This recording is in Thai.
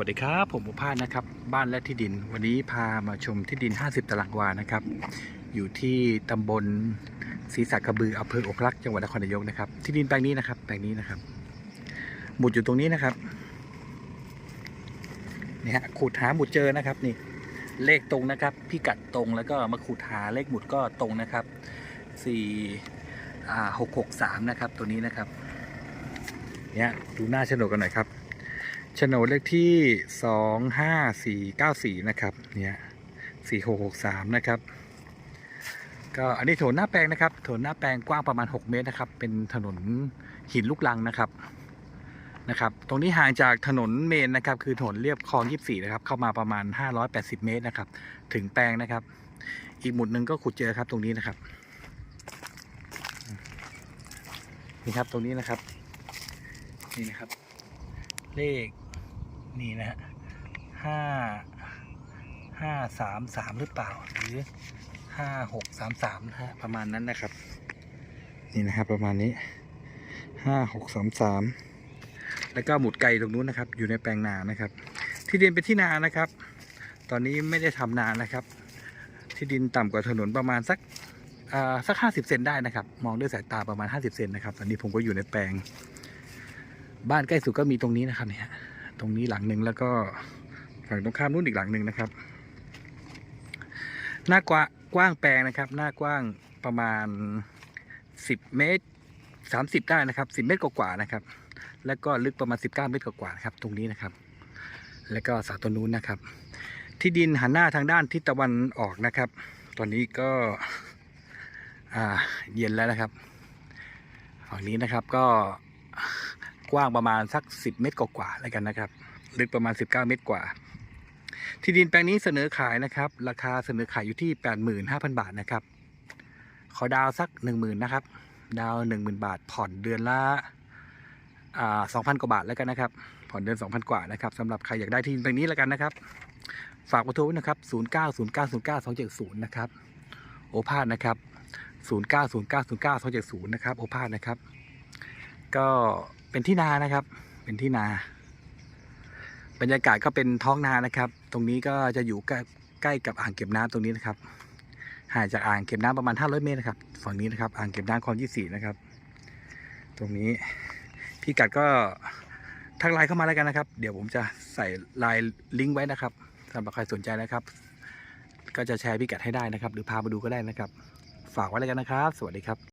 วัสดีครับ ผมอุพาสนะครับ บ้านและที่ดิน วันนี้พามาชมที่ดิน 50 ตารางวานะครับ อยู่ที่ตำบลศรีสักระบืออำเภออกลักจังหวัดนครนายกนะครับ ที่ดินแปลงนี้นะครับแปลงนี้นะครับหมุดอยู่ตรงนี้นะครับนี่ฮะขูดหาหมุดเจอนะครับนี่เลขตรงนะครับ พิกัดตรงแล้วก็มาขูดหาเลขหมุดก็ตรงนะครับสี่อ่าหกหกสามนะครับตัวนี้นะครับเนี่ยดูหน้าโฉนดกันหน่อยครับ โฉนดเลขที่สองห้าสี่เก้าสี่นะครับ เนี่ยสี่หกหกสามนะครับ ก็อันนี้ถนนหน้าแปลงนะครับ ถนนหน้าแปลงกว้างประมาณ6เมตรนะครับ เป็นถนนหินลูกลังนะครับ นะครับ ตรงนี้ห่างจากถนนเมนนะครับ คือถนนเรียบคลอง24นะครับ เข้ามาประมาณ580เมตรนะครับ ถึงแปลงนะครับ อีกหมุดหนึ่งก็ขุดเจอครับตรงนี้นะครับนี่ครับตรงนี้นะครับ นี่นะครับ เลข นี่นะฮะห้าห้าสามสามหรือเปล่า หรือห้าหกสามสามนะฮะประมาณนั้นนะครับ นี่นะครับประมาณนี้ห้าหกสามสามแล้วก็หมุดไก่ตรงนู้นนะครับ อยู่ในแปลงนานะครับ ที่ดินเป็นที่นานะครับ ตอนนี้ไม่ได้ทำนานะครับ ที่ดินต่ำกว่าถนนประมาณสักอ่าสักห้าสิบเซนได้นะครับ มองด้วยสายตาประมาณห้าสิบเซนนะครับ ตอนนี้ผมก็อยู่ในแปลง บ้านใกล้สุดก็มีตรงนี้นะครับเนี่ย ตรงนี้หลังหนึ่งแล้วก็ฝั่งตรงข้ามนู้นอีกหลังหนึ่งนะครับ หน้ากว้างกว้างแปลงนะครับ หน้ากว้างประมาณ 10 เมตร 30 ได้นะครับ 10 เมตรกว่าๆนะครับ แล้วก็ลึกประมาณ 19 เมตรกว่าๆนะครับ ตรงนี้นะครับ แล้วก็สาต้นนู้นนะครับ ที่ดินหันหน้าทางด้านทิศตะวันออกนะครับ ตอนนี้ก็เย็นแล้วนะครับฝั่งนี้นะครับก็ กว้างประมาณสัก 10 เมตรกว่าๆแล้วกันนะครับ ลึกประมาณ 19 เมตรกว่า ที่ดินแปลงนี้เสนอขายนะครับ ราคาเสนอขายอยู่ที่ 85,000 บาทนะครับ ขอดาวสัก 10,000นะครับ ดาว 10,000 บาท ผ่อนเดือนละอ่า2,000กว่าบาทแล้วกันนะครับ ผ่อนเดือน2,000 กว่านะครับสำหรับใครอยากได้ที่ดินแปลงนี้แล้วกันนะครับ ฝากเบอร์โทรไว้นะครับ0909092270นะครับ โอภาสนะครับ0909092270นะครับ โอภาสนะครับ ก็ เป็นที่นานะครับ เป็นที่นา บรรยากาศก็เป็นท้องนานะครับ ตรงนี้ก็จะอยู่ใกล้ใกล้กับอ่างเก็บน้ำตรงนี้นะครับห่างจากอ่างเก็บน้ำประมาณ 500 เมตรนะครับฝั่งนี้นะครับ อ่างเก็บน้ำคลอง24 นะครับ ตรงนี้พี่กัดก็ทักไลน์เข้ามาแล้วกันนะครับ เดี๋ยวผมจะใส่ไลน์ลิงก์ไว้นะครับสำหรับใครสนใจนะครับ ก็จะแชร์พี่กัดให้ได้นะครับ หรือพามาดูก็ได้นะครับ ฝากไว้แล้วกันนะครับ สวัสดีครับ